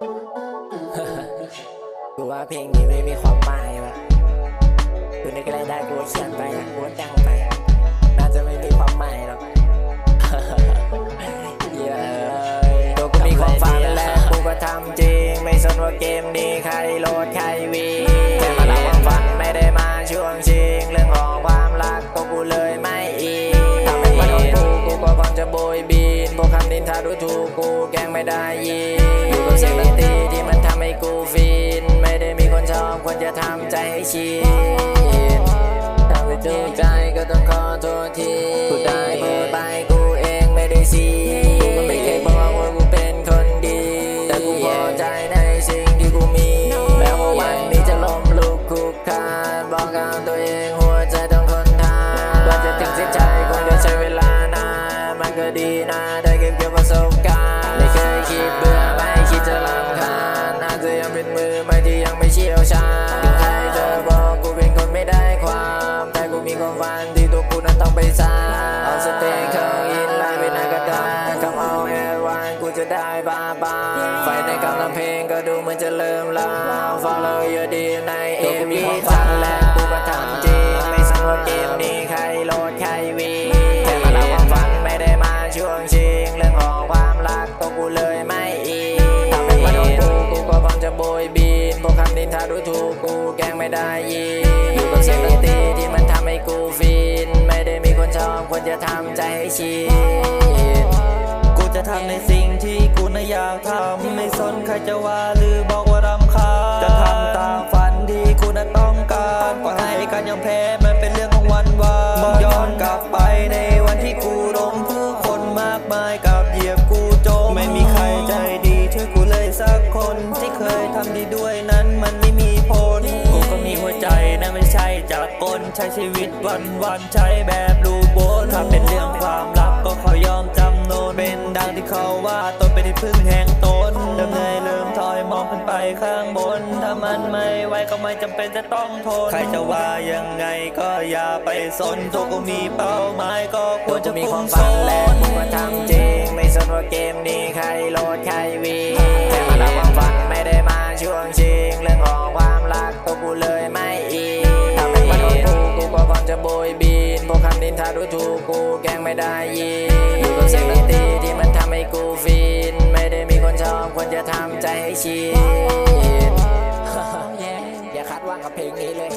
กูว่าเพลงนี้ไม่มีความหมายว่ะกูนึกอะไรได้กูก็เขียนไปอะกูก็แต่งไปอะน่าจะไม่มีความหมายหรอกเย้ตัวกูมีความฝันและกูก็ทำจริง ไม่สนว่าเกมนี้ใครโหลดใครวีแค่มาเล่าความฝันไม่ได้มาช่วงชิง เรื่องของความรักตัวกูเลยไม่อินทำให้มาโดนกูกูก็พร้อมจะโบยบินพวกคำนินทาดูถูกกูแกล้งไม่ได้ยินำใจให้ชินถ้าไม่ถูกใจก็ต้องขอโทษทีกูได้พูดไปกูเองไม่ได้ซีกูก็ไม่เคยบอกว่ากูเป็นคนดี แต่กูพอใจในสิ่งที่กูมี แม้ว่าวันนี้จะล้มลุกคลุกคานบอกกับตัวเองหัวใจต้องทนทานกว่าจะถึงเส้นชัยคงจะใช้เวลานานมันก็ดีนะได้เก็บเกี่ยวประสบการณ์ไม่เคยคิดเบื่อไม่คิดจะรำคาญอาจจะยังเป็นมือไม่ที่ยังไม่เชี่ยวชาญ ได้บ้าบ้าไฟในกำลังเพลงก็ดูเหมือนจะเริ่มลามฟังเลยเยอะดีในเอ็มวีฟังและกูก็ทำจริงไม่สนว่าเกมนี้ใครโหลดใครวีแค่มาเล่าความฝันไม่ได้มาช่วงชิงเรื่องของความรักตัวกูเลยไม่อินทำเป็นมาโดนกูกูก็พร้อมจะโบยบินพวกคำนินทาดูถูกกูแกล้งไม่ได้ยินอยู่กับเสียงดนตรีที่มันทำให้กูฟิน ไม่ได้มีคนชอบควรจะทำใจให้ชินกู จะทำในสิ่งที่กูน่ะอยากทำไม่สนใครจะว่าหรือบอกว่ารำคาญจะทำตามฝันที่กูน่ะต้องการปล่อยให้การยอมแพ้มันเป็นเรื่องของวันวานมองย้อนกลับไปในวันที่กูล้มผู้คนมากมายกับเหยียบกูจมไม่มีใครใจดีช่วยกูเลยสักคนที่เคยทำดีด้วยนั้นมันไม่มีผลกูก็มีหัวใจนะไม่ใช่จากกลใช้ชีวิตวันวันใช้แบบรูโบนถ้าเป็นเรื่องความลับก็ขอยอมใจ ตนเป็นที่พึ่งแห่งตนเริ่มเหนื่อยเริ่มถอยมองขึ้นไปข้างบน ถ้ามันไม่ไหวก็ไม่จำเป็นจะต้องทน ใครจะว่ายังไงก็อย่าไปสนตัวกูมีเป้าหมายก็ควรจะมีความฝันและกูก็ทำจริง ไม่สนว่าเกมนี้ใครโหลดใครวีแค่มาเล่าความฝันไม่ได้มาช่วงชิงเรื่องของความรักตัวกูเลยไม่อินทำให้มาโดนกูกูก็พร้อมจะโบยบินพวกคำนินทาดูถูกกูแกงไม่ได้ยิน ชินอย่าคาดหวังกับเพลงนี้เลย